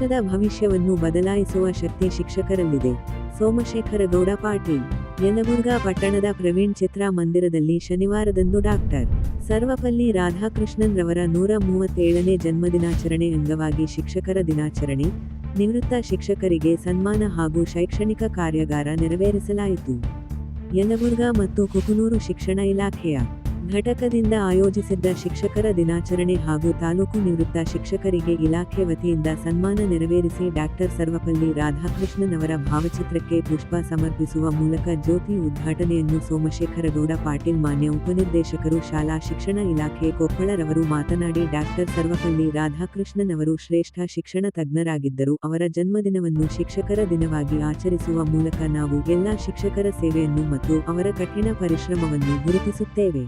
ದೇಶದ ಭವಿಷ್ಯವನ್ನು ಬದಲಾಯಿಸುವ ಶಕ್ತಿ ಶಿಕ್ಷಕರಲ್ಲಿದೆ. ಸೋಮಶೇಖರ ಗೌಡ ಪಾಟೀಲ್ ಯಲಬುರ್ಗಾ ಪಟ್ಟಣದ ಪ್ರವೀಣ್ ಚಿತ್ರ ಮಂದಿರದಲ್ಲಿ ಶನಿವಾರದಂದು ಡಾಕ್ಟರ್ ಸರ್ವಪಲ್ಲಿ ರಾಧಾಕೃಷ್ಣನ್ ರವರ ನೂರ ಮೂವತ್ತೇಳನೇ ಜನ್ಮದಿನಾಚರಣೆ ಅಂಗವಾಗಿ ಶಿಕ್ಷಕರ ದಿನಾಚರಣೆ, ನಿವೃತ್ತ ಶಿಕ್ಷಕರಿಗೆ ಸನ್ಮಾನ ಹಾಗೂ ಶೈಕ್ಷಣಿಕ ಕಾರ್ಯಾಗಾರ ನೆರವೇರಿಸಲಾಯಿತು. ಯಲಬುರ್ಗಾ ಮತ್ತು ಕುಕನೂರು ಶಿಕ್ಷಣ ಇಲಾಖೆಯ ಘಟಕದಿಂದ ಆಯೋಜಿಸಿದ್ದ ಶಿಕ್ಷಕರ ದಿನಾಚರಣೆ ಹಾಗೂ ತಾಲೂಕು ನಿವೃತ್ತ ಶಿಕ್ಷಕರಿಗೆ ಇಲಾಖೆ ವತಿಯಿಂದ ಸನ್ಮಾನ ನೆರವೇರಿಸಿ ಡಾಕ್ಟರ್ ಸರ್ವಪಲ್ಲಿ ರಾಧಾಕೃಷ್ಣನ್ ಅವರ ಭಾವಚಿತ್ರಕ್ಕೆ ಪುಷ್ಪ ಸಮರ್ಪಿಸುವ ಮೂಲಕ ಜ್ಯೋತಿ ಉದ್ಘಾಟನೆಯನ್ನು ಸೋಮಶೇಖರಗೌಡ ಪಾಟೀಲ್ ಮಾನ್ಯ ಉಪನಿರ್ದೇಶಕರು, ಶಾಲಾ ಶಿಕ್ಷಣ ಇಲಾಖೆ ಕೊಪ್ಪಳರವರು ಮಾತನಾಡಿ ಡಾಕ್ಟರ್ ಸರ್ವಪಲ್ಲಿ ರಾಧಾಕೃಷ್ಣನ್ ಅವರು ಶ್ರೇಷ್ಠ ಶಿಕ್ಷಣ ತಜ್ಞರಾಗಿದ್ದರು. ಅವರ ಜನ್ಮದಿನವನ್ನು ಶಿಕ್ಷಕರ ದಿನವಾಗಿ ಆಚರಿಸುವ ಮೂಲಕ ನಾವು ಎಲ್ಲಾ ಶಿಕ್ಷಕರ ಸೇವೆಯನ್ನು ಮತ್ತು ಅವರ ಕಠಿಣ ಪರಿಶ್ರಮವನ್ನು ಗುರುತಿಸುತ್ತೇವೆ.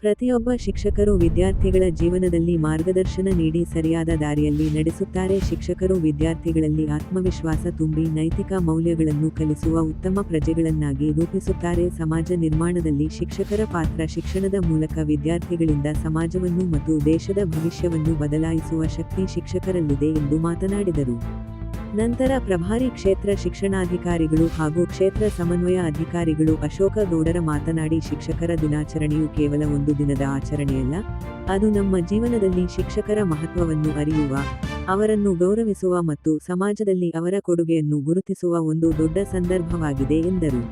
ಪ್ರತಿಯೊಬ್ಬ ಶಿಕ್ಷಕರು ವಿದ್ಯಾರ್ಥಿಗಳ ಜೀವನದಲ್ಲಿ ಮಾರ್ಗದರ್ಶನ ನೀಡಿ ಸರಿಯಾದ ದಾರಿಯಲ್ಲಿ ನಡೆಸುತ್ತಾರೆ. ಶಿಕ್ಷಕರು ವಿದ್ಯಾರ್ಥಿಗಳಲ್ಲಿ ಆತ್ಮವಿಶ್ವಾಸ ತುಂಬಿ ನೈತಿಕ ಮೌಲ್ಯಗಳನ್ನು ಕಲಿಸುವ ಉತ್ತಮ ಪ್ರಜೆಗಳನ್ನಾಗಿ ರೂಪಿಸುತ್ತಾರೆ. ಸಮಾಜ ನಿರ್ಮಾಣದಲ್ಲಿ ಶಿಕ್ಷಕರ ಪಾತ್ರ ಶಿಕ್ಷಣದ ಮೂಲಕ ವಿದ್ಯಾರ್ಥಿಗಳಿಂದ ಸಮಾಜವನ್ನು ಮತ್ತು ದೇಶದ ಭವಿಷ್ಯವನ್ನು ಬದಲಾಯಿಸುವ ಶಕ್ತಿ ಶಿಕ್ಷಕರಲ್ಲಿದೆ ಎಂದು ಮಾತನಾಡಿದರು. ನಂತರ ಪ್ರಭಾರಿ ಕ್ಷೇತ್ರ ಶಿಕ್ಷಣಾಧಿಕಾರಿಗಳು ಹಾಗೂ ಕ್ಷೇತ್ರ ಸಮನ್ವಯ ಅಧಿಕಾರಿಗಳು ಅಶೋಕ ಗೌಡರ ಮಾತನಾಡಿ ಶಿಕ್ಷಕರ ದಿನಾಚರಣೆಯು ಕೇವಲ ಒಂದು ದಿನದ ಆಚರಣೆಯಲ್ಲ, ಅದು ನಮ್ಮ ಜೀವನದಲ್ಲಿ ಶಿಕ್ಷಕರ ಮಹತ್ವವನ್ನು ಅರಿಯುವ, ಅವರನ್ನು ಗೌರವಿಸುವ ಮತ್ತು ಸಮಾಜದಲ್ಲಿ ಅವರ ಕೊಡುಗೆಯನ್ನು ಗುರುತಿಸುವ ಒಂದು ದೊಡ್ಡ ಸಂದರ್ಭವಾಗಿದೆ ಎಂದರು.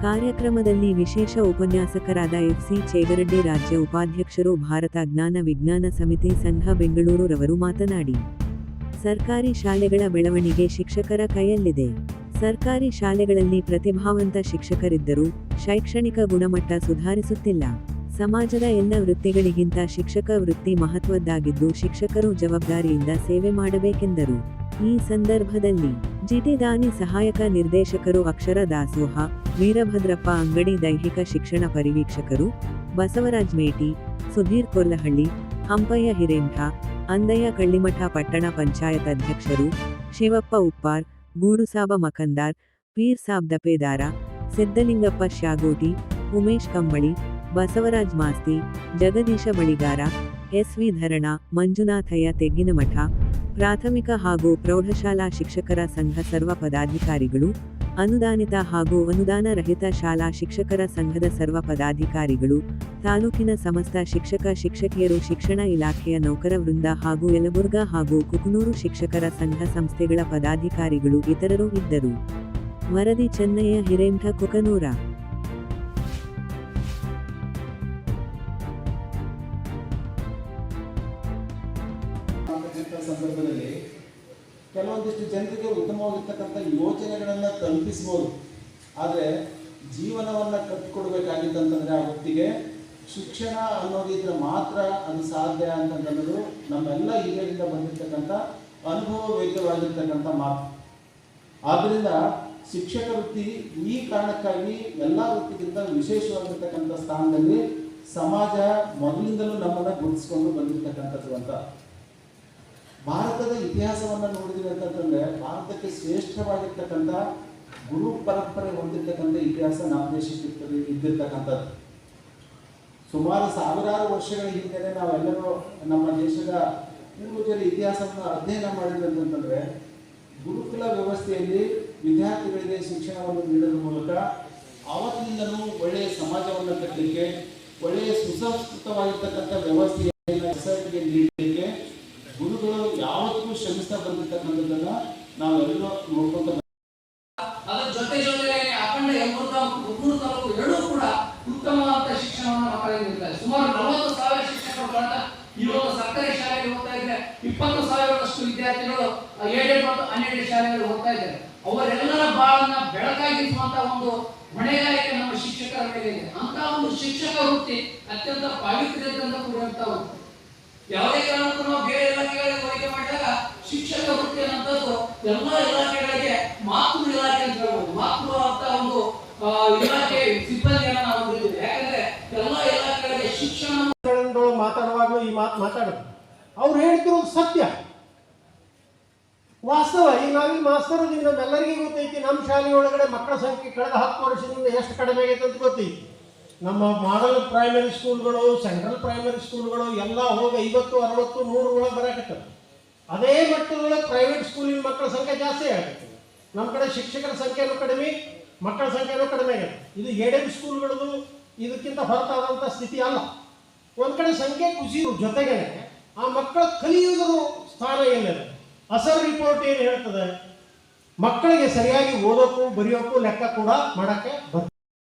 ಕಾರ್ಯಕ್ರಮದಲ್ಲಿ ವಿಶೇಷ ಉಪನ್ಯಾಸಕರಾದ ಎಫ್ಸಿ ಚೇಗರಡ್ಡಿ ರಾಜ್ಯ ಉಪಾಧ್ಯಕ್ಷರು ಭಾರತ ಜ್ಞಾನ ವಿಜ್ಞಾನ ಸಮಿತಿ ಸಂಘ ಬೆಂಗಳೂರು ರವರು ಮಾತನಾಡಿ. ಸರ್ಕಾರಿ ಶಾಲೆಗಳ ಬೆಳವಣಿಗೆ ಶಿಕ್ಷಕರ ಕೈಯಲ್ಲಿದೆ. ಸರ್ಕಾರಿ ಶಾಲೆಗಳಲ್ಲಿ ಪ್ರತಿಭಾವಂತ ಶಿಕ್ಷಕರಿದ್ದರೂ ಶೈಕ್ಷಣಿಕ ಗುಣಮಟ್ಟ ಸುಧಾರಿಸುತ್ತಿಲ್ಲ. ಸಮಾಜದ ಎಲ್ಲ ವೃತ್ತಿಗಳಿಗಿಂತ ಶಿಕ್ಷಕ ವೃತ್ತಿ ಮಹತ್ವದ್ದಾಗಿದ್ದು ಶಿಕ್ಷಕರು ಜವಾಬ್ದಾರಿಯಿಂದ ಸೇವೆ ಮಾಡಬೇಕೆಂದರು. ಈ ಸಂದರ್ಭದಲ್ಲಿ ಜಿಟಿದಾನಿ ಸಹಾಯಕ ನಿರ್ದೇಶಕರು ಅಕ್ಷರ ದಾಸೋಹ, ವೀರಭದ್ರಪ್ಪ ಅಂಗಡಿ ದೈಹಿಕ ಶಿಕ್ಷಣ ಪರಿವೀಕ್ಷಕರು, ಬಸವರಾಜ್ ಮೇಟಿ, ಸುಧೀರ್ ಕೊಲ್ಲಹಳ್ಳಿ, ಹಂಪಯ್ಯ ಹಿರೇಂಠ ಅಂದಯ್ಯ ಕಳ್ಳಿಮಠ ಪಟ್ಟಣ ಪಂಚಾಯತ್ ಅಧ್ಯಕ್ಷರು ಶಿವಪ್ಪ ಉಪ್ಪಾರ್, ಗೂಡುಸಾಬ ಮಕಂದಾರ್ ಪೀರ್ ಸಾಬ್ ದಪೇದಾರ ಸಿದ್ದಲಿಂಗಪ್ಪ ಶಾಗೋಟಿ, ಉಮೇಶ್ ಕಂಬಳಿ, ಬಸವರಾಜ್ ಮಾಸ್ತಿ, ಜಗದೀಶ ಬಳಿಗಾರ ಎಸ್ವಿ ಧರಣ, ಮಂಜುನಾಥಯ್ಯ ತೆಗ್ಗಿನಮಠ, ಪ್ರಾಥಮಿಕ ಹಾಗೂ ಪ್ರೌಢಶಾಲಾ ಶಿಕ್ಷಕರ ಸಂಘ ಸರ್ವ ಪದಾಧಿಕಾರಿಗಳು ಅನುದಾನಿತ ಹಾಗೂ ಅನುದಾನ ರಹಿತ ಶಾಲಾ ಶಿಕ್ಷಕರ ಸಂಘದ ಸರ್ವ ಪದಾಧಿಕಾರಿಗಳು, ತಾಲೂಕಿನ ಸಮಸ್ತ ಶಿಕ್ಷಕ, ಶಿಕ್ಷಕಿಯರು, ಶಿಕ್ಷಣ ಇಲಾಖೆಯ ನೌಕರ ವೃಂದ ಹಾಗೂ ಯಲಬುರ್ಗ ಹಾಗೂ ಕುಕನೂರು ಶಿಕ್ಷಕರ ಸಂಘ ಸಂಸ್ಥೆಗಳ ಪದಾಧಿಕಾರಿಗಳು ಇತರರು ಇದ್ದರು. ವರದಿ ಚೆನ್ನಯ್ಯ ಹಿರೇಂಠ ಕುಕನೂರ. ಸಂದರ್ಭದಲ್ಲಿ ಕೆಲವೊಂದಿಷ್ಟು ಜನರಿಗೆ ಉತ್ತಮವಾಗಿರ್ತಕ್ಕಂಥ ಯೋಜನೆಗಳನ್ನು ತಲುಪಿಸ್ಬೋದು ಆದರೆ ಜೀವನವನ್ನು ಕಟ್ಟಿಕೊಡ್ಬೇಕಾಗಿತ್ತಂತಂದ್ರೆ ಆ ವ್ಯಕ್ತಿಗೆ ಶಿಕ್ಷಣ ಅನ್ನೋದಿದ್ರೆ ಮಾತ್ರ ಅದು ಸಾಧ್ಯ ಅಂತಂದನ್ನೋದು ನಮ್ಮೆಲ್ಲ ಹಿರಿಯರಿಂದ ಬಂದಿರತಕ್ಕಂಥ ಅನುಭವ ವೇದ್ಯವಾಗಿರ್ತಕ್ಕಂಥ ಮಾತು. ಆದ್ದರಿಂದ ಶಿಕ್ಷಕ ವೃತ್ತಿ ಈ ಕಾರಣಕ್ಕಾಗಿ ಎಲ್ಲ ವೃತ್ತಿಗಿಂತ ವಿಶೇಷವಾಗಿರ್ತಕ್ಕಂಥ ಸ್ಥಾನದಲ್ಲಿ ಸಮಾಜ ಮೊದಲಿಂದಲೂ ನಮ್ಮನ್ನು ಗುರುತಿಸ್ಕೊಂಡು ಬಂದಿರತಕ್ಕಂಥದ್ದು ಅಂತ. ಭಾರತದ ಇತಿಹಾಸವನ್ನು ನೋಡಿದ್ವಿ ಅಂತಂದ್ರೆ ಭಾರತಕ್ಕೆ ಶ್ರೇಷ್ಠವಾಗಿರ್ತಕ್ಕಂಥ ಗುರು ಪರಂಪರೆ ಹೊಂದಿರ್ತಕ್ಕಂಥ ಇತಿಹಾಸ ನಮ್ಮ ದೇಶಕ್ಕೆ ಇದ್ದಿರ್ತಕ್ಕಂಥದ್ದು. ಸುಮಾರು ಸಾವಿರಾರು ವರ್ಷಗಳ ಹಿಂದೆ ನಾವೆಲ್ಲರೂ ನಮ್ಮ ದೇಶದ ಪೂರ್ವಜರ ಇತಿಹಾಸವನ್ನು ಅಧ್ಯಯನ ಮಾಡಿದ್ವಿ ಅಂತಂದ್ರೆ ಗುರುಕುಲ ವ್ಯವಸ್ಥೆಯಲ್ಲಿ ವಿದ್ಯಾರ್ಥಿಗಳಿಗೆ ಶಿಕ್ಷಣವನ್ನು ನೀಡೋದ್ರ ಮೂಲಕ ಅವತ್ತಿಂದಲೂ ಒಳ್ಳೆಯ ಸಮಾಜವನ್ನು ಕಟ್ಟಲಿಕ್ಕೆ ಒಳ್ಳೆಯ ಸುಸಂಸ್ಕೃತವಾಗಿರ್ತಕ್ಕಂಥ ವ್ಯವಸ್ಥೆಯನ್ನು ಸೊಸೈಟಿಗೆ ನೀಡಲಿಕ್ಕೆ ಗುರುಗಳು ಯಾವತ್ತೂ ಶ್ರಮಿಸ್ತಾ ಬಂದಿರ್ತಕ್ಕಂಥದ್ದನ್ನ ನಾವೆಲ್ಲರೂ ನೋಡ್ಕೊಂತ ಅದರ ಜೊತೆ ಜೊತೆಗೆ ಅಖಂಡ ಎಂಬತ್ತ ಮುನ್ನೂರು ತಾಲೂಕು ಎರಡೂ ಕೂಡ ಉತ್ತಮವಾದ ಶಿಕ್ಷಣವನ್ನು ಮಕ್ಕಳಿಗೆ ನೀಡ್ತಾರೆ. ಸುಮಾರು ನಲವತ್ತು ಸಾವಿರ ಶಿಕ್ಷಕರು ಬಂದ ಇವಾಗ ಸರ್ಕಾರಿ ಶಾಲೆಗೆ ಹೋಗ್ತಾ ಇದ್ರೆ ಇಪ್ಪತ್ತು ಸಾವಿರದಷ್ಟು ವಿದ್ಯಾರ್ಥಿಗಳು ಏಡೆಡ್ ಮತ್ತು ಹನ್ನೆರಡು ಶಾಲೆಗಳು ಹೋಗ್ತಾ ಇದ್ದಾರೆ. ಅವರೆಲ್ಲರ ಬಾಳನ್ನ ಬೆಳಕಾಗಿಸುವಂತ ಒಂದು ಹೊಣೆಗಾರಿಕೆ ನಮ್ಮ ಶಿಕ್ಷಕರ ಮೇಲೆ ಇದೆ. ಅಂತ ಒಂದು ಶಿಕ್ಷಕ ವೃತ್ತಿ ಅತ್ಯಂತ ಪಾವಿತ್ರ್ಯದಿಂದ ಕೂಡಿರುವಂತಹ ವೃತ್ತಿ ಯಾವುದೇ ಕಾರಣಕ್ಕೂ ನಾವು ಬೇರೆ ಇಲಾಖೆಗಳಿಗೆ ಹೋಲಿಕೆ ಮಾಡಿದಾಗ ಶಿಕ್ಷಕ ವೃತ್ತಿ ಅನ್ನೋದು ಎಲ್ಲ ಇಲಾಖೆಗಳಿಗೆ ಮಾತೃ ಇಲಾಖೆ ಅಂತ ಹೇಳ್ಬೋದು. ಮಾತೃ ಅಂತ ಒಂದು ಇಲಾಖೆ ಸಿಬ್ಬಂದಿಯನ್ನು ನಾವು ಹೊಂದಿದ್ದೀವಿ. ಯಾಕಂದ್ರೆ ಎಲ್ಲ ಇಲಾಖೆಗಳಿಗೆ ಶಿಕ್ಷಣ ಮಾತಾಡುವಾಗಲೂ ಈ ಮಾತು ಮಾತಾಡೋದು ಅವ್ರು ಹೇಳ್ತಿರೋದು ಸತ್ಯ. ವಾಸ್ತವ ಈಗ ನಾವಿಲ್ಲಿ ಮಾಸ್ತರ್ ನಮ್ಮೆಲ್ಲರಿಗೂ ಗೊತ್ತೈತಿ ನಮ್ಮ ಶಾಲೆ ಒಳಗಡೆ ಮಕ್ಕಳ ಸಂಖ್ಯೆ ಕಳೆದ ಹತ್ತು ವರ್ಷದಿಂದ ಎಷ್ಟು ಕಡಿಮೆ ಆಗೈತೆ ಅಂತ ಗೊತ್ತೈತಿ. ನಮ್ಮ ಮಾಡಲ್ ಪ್ರೈಮರಿ ಸ್ಕೂಲ್ಗಳು ಸೆಂಟ್ರಲ್ ಪ್ರೈಮರಿ ಸ್ಕೂಲ್ಗಳು ಎಲ್ಲ ಹೋಗಿ ಐವತ್ತು, ಅರವತ್ತು, ನೂರು ಒಳಗೆ ಬರಕತ್ತವೆ ಅದೇ ಮಟ್ಟದೊಳಗೆ ಪ್ರೈವೇಟ್ ಸ್ಕೂಲಿನ ಮಕ್ಕಳ ಸಂಖ್ಯೆ ಜಾಸ್ತಿ ಆಗುತ್ತೆ. ನಮ್ಮ ಕಡೆ ಶಿಕ್ಷಕರ ಸಂಖ್ಯೆನೂ ಕಡಿಮೆ, ಮಕ್ಕಳ ಸಂಖ್ಯೆನೂ ಕಡಿಮೆ ಆಗುತ್ತೆ. ಇದು ಎಡೆಡ್ ಸ್ಕೂಲ್ಗಳದು ಇದಕ್ಕಿಂತ ಹೊರತಾದಂಥ ಸ್ಥಿತಿ ಅಲ್ಲ. ಒಂದು ಕಡೆ ಸಂಖ್ಯೆ ಕುಸಿಯುವ ಜೊತೆಗೆ ಆ ಮಕ್ಕಳ ಕಲಿಯುವುದರ ಸ್ಥಾನ ಏನಿದೆ? ಅಸರ್ ರಿಪೋರ್ಟ್ ಏನು ಹೇಳ್ತದೆ? ಮಕ್ಕಳಿಗೆ ಸರಿಯಾಗಿ ಓದೋಕ್ಕೂ ಬರೆಯೋಕ್ಕೂ ಲೆಕ್ಕ ಕೂಡ ಮಾಡೋಕ್ಕೆ ಬರ್ತದೆ